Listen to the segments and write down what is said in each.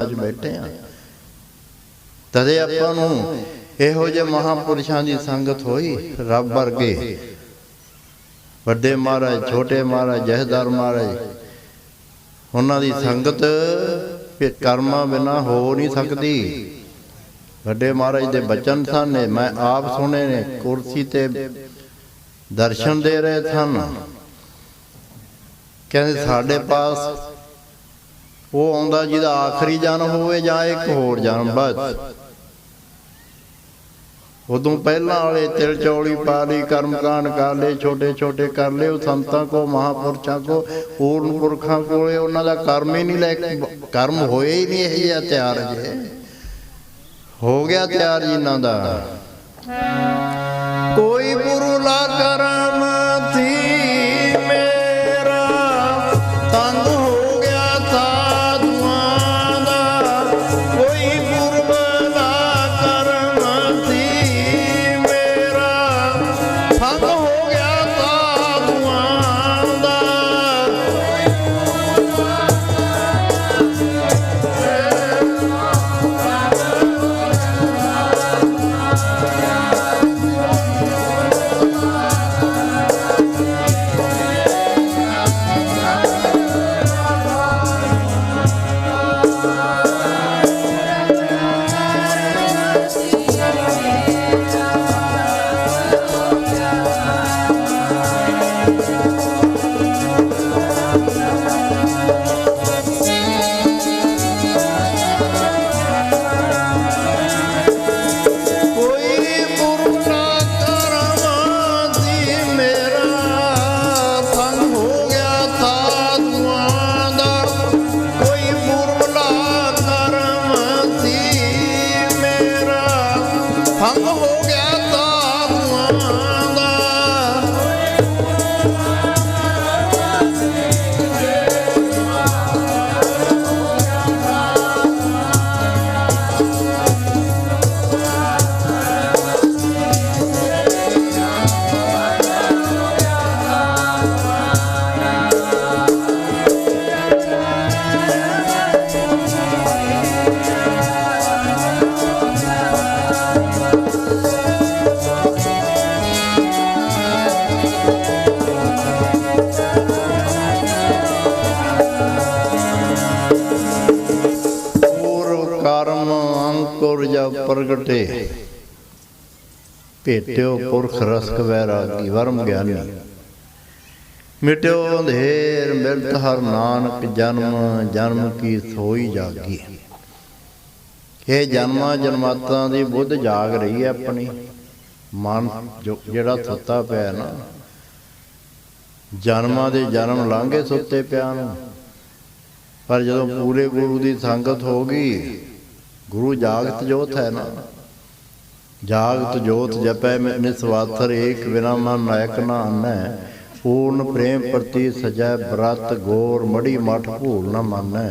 ਅੱਜ ਬੈਠੇ ਆ। ਤਦੇ ਆਪਾਂ ਨੂੰ ਇਹੋ ਜਿਹੇ ਮਹਾਪੁਰਸ਼ਾਂ ਦੀ ਸੰਗਤ ਹੋਈ ਰੱਬ ਵਰਗੇ। ਵੱਡੇ ਮਹਾਰਾਜ, ਛੋਟੇ ਮਹਾਰਾਜ, ਜਹਦਾਰ ਮਹਾਰਾਜ, ਉਹਨਾਂ ਦੀ ਸੰਗਤ ਫਿਰ ਕਰਮਾਂ ਬਿਨਾ ਹੋ ਨਹੀਂ ਸਕਦੀ। ਵੱਡੇ ਮਹਾਰਾਜ ਦੇ ਬਚਨ ਸਨ ਨੇ ਮੈਂ ਆਪ ਸੁਣੇ ਨੇ, ਕੁਰਸੀ ਤੇ ਦਰਸ਼ਨ ਦੇ ਰਹੇ ਸਨ। ਕਹਿੰਦੇ ਸਾਡੇ ਪਾਸ ਉਹ ਆਉਂਦਾ ਜਿਹਦਾ ਆਖਰੀ ਜਨਮ ਹੋਵੇ ਜਾਂ ਇੱਕ ਹੋਰ ਜਨਮ ਬਸ। ਉਦੋਂ ਪਹਿਲਾਂ ਵਾਲੇ ਤਿਲ ਚੌਲੀ ਪਾ ਲਈ, ਕਰਮ ਕਰ ਲਏ, ਛੋਟੇ ਛੋਟੇ ਕਰ ਲਏ, ਉਹ ਸੰਤਾਂ ਕੋ, ਮਹਾਪੁਰਸ਼ਾਂ ਕੋ ਪੂਰਨ ਪੁਰਖਾਂ ਕੋਲੇ ਉਹਨਾਂ ਦਾ ਕਰਮ ਹੀ ਨਹੀਂ ਲੈ ਕੇ, ਕਰਮ ਹੋਏ ਹੀ ਨਹੀਂ ਇਹ ਜਿਹਾ ਤਿਆਰ ਜੇ। ਹੋ ਗਿਆ ਤਿਆਰ ਜਿਨ੍ਹਾਂ ਦਾ। ਕੋਈ ਹੋ ਗਿਆ ਅੰਕੁਰ ਜਾ ਪ੍ਰਗਟੇ। ਭੇਟਿਓ ਪੁਰਖ ਰਸਕ ਵੈਰਾਗੀ, ਵਰਮ ਗਿਆਨੀ। ਮਿਟਿਓ ਅੰਧੇਰ ਮਿਲਤ ਹਰ ਨਾਨਕ ਜਨਮ ਜਨਮ ਕੀ ਸੋਈ ਜਾਗੀ। ਇਹ ਜਨਮਾਂ ਜਨਮਾਤਾਂ ਦੀ ਬੁੱਧ ਜਾਗ ਰਹੀ ਹੈ ਆਪਣੀ। ਮਨ ਜਿਹੜਾ ਸੁੱਤਾ ਪਿਆ ਨਾ, ਜਨਮਾਂ ਦੇ ਜਨਮ ਲਾਂਘੇ ਸੁੱਤੇ ਪਿਆ ਨੂੰ। ਪਰ ਜਦੋਂ ਪੂਰੇ ਗੁਰੂ ਦੀ ਸੰਗਤ ਹੋ ਗਈ ਗੁਰੂ ਜਾਗਤ ਜੋਤ ਹੈ ਨਾ। ਜਾਗਤ ਜੋਤ ਜਪੈ ਨਿਸਵਾਥਰ ਏਕ ਬਿਨਾ ਮਨ ਨਾਇਕ ਨਾ ਆਨੈ ਪੂਰਨ ਪ੍ਰੇਮ ਪ੍ਰਤੀ ਸਜੈ ਬ੍ਰਤ ਗੋਰ, ਮੜੀ ਮਠ ਭੂਲ ਨਾ ਮਾਨੈ।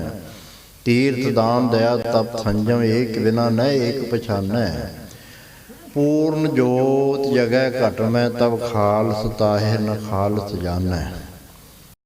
ਤੀਰਥ ਦਾਨ ਦਇਆ ਤਪ ਸੰਜਮ, ਏਕ ਬਿਨਾ ਨੈ ਏਕ ਪਛਾਨੈ। ਪੂਰਨ ਜੋਤ ਜਗੈ ਘਟ ਮੈਂ, ਤਬ ਖਾਲਸ ਤਾਹਿ ਨ ਖਾਲਸ ਜਾਣੈ।